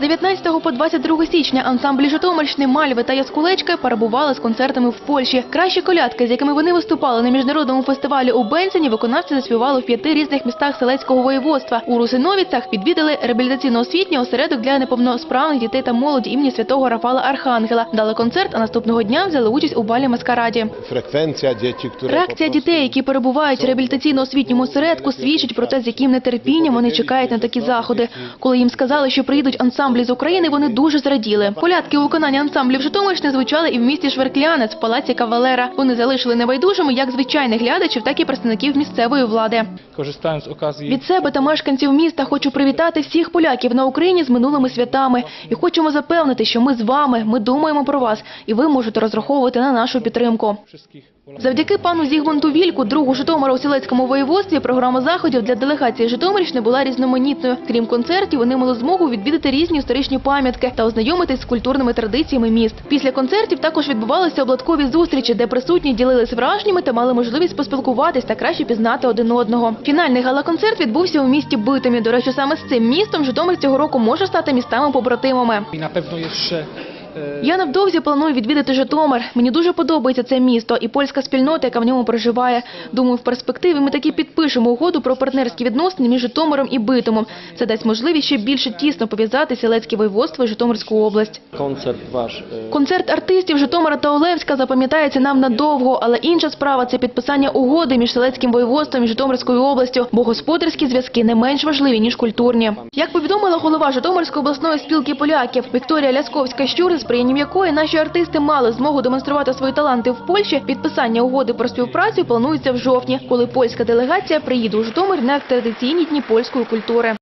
19 по 22 січня ансамблі Житомирщини Мальви та Яскулечка перебували з концертами в Польщі. Кращі колядки, з якими вони виступали на міжнародному фестивалі у Бенсені, виконавці заспівали в п'яти різних містах Селецького воєводства. У Русиновіцях відвідали реабілітаційно-освітній осередок для неповносправних дітей та молоді імені святого Рафала Архангела. Дали концерт, а наступного дня взяли участь у балі маскараді. Frekwencja dzieci, Реакція дітей, які перебувають в реабілітаційно-освітньому осередку, свідчить про те, з яким нетерпінням вони чекають на такі заходи. Коли їм сказали, що приїдуть ансамблі з України, вони дуже зраділи. Колядки у виконанні ансамблів Житомирщини звучали і в місті Шверклянець, в палаці Кавалера. Вони залишили небайдужими як звичайних глядачів, так і представників місцевої влади. Korzystając z okazji Від себе та мешканців міста хочу привітати всіх поляків на Україні з минулими святами і хочемо запевнити, що ми з вами, ми думаємо про вас, і ви можете розраховувати на нашу підтримку. Завдяки пану Зігмунту Вільку, другу Житомира у Сілецькому воєводстві, програма заходів для делегації Житомирщини була різноманітною. Крім концертів, вони мали змогу відвідати різні історичні пам'ятки та ознайомитись з культурними традиціями міст. Після концертів також відбувалися обладкові зустрічі, де присутні ділились враженнями та мали можливість поспілкуватись та краще пізнати один одного. Фінальний гала-концерт відбувся у місті Битомі. До речі, саме з цим містом Житомир цього року може стати містами-побратимами. Pewno jeszcze e, Я невдовзі планую відвідати Житомир. Мені дуже подобається це місто і польська спільнота, яка в ньому проживає. Думаю, в перспективі ми таки підпишемо угоду про партнерські відносини між Житомиром і Битомом. Це дасть можливість ще більше тісно пов'язати Сілецьке воєводство і Житомирську область. koncert wasz. e, Концерт артистів Житомира та Олевська запам'ятається нам надовго, але інша справа це підписання угоди між Селецьким воєводством і Житомирською областю, бо господарські зв'язки не менш важливі ніж культурні. Як повідомила голова Житомирської обласної спілки поляків Вікторія Лясковська щур, з приємнім якої наші артисти мали змогу демонструвати свої таланти в Польщі, підписання угоди про співпрацю планується в жовтні, коли польська делегація приїде у Житомир на традиційні дні польської культури.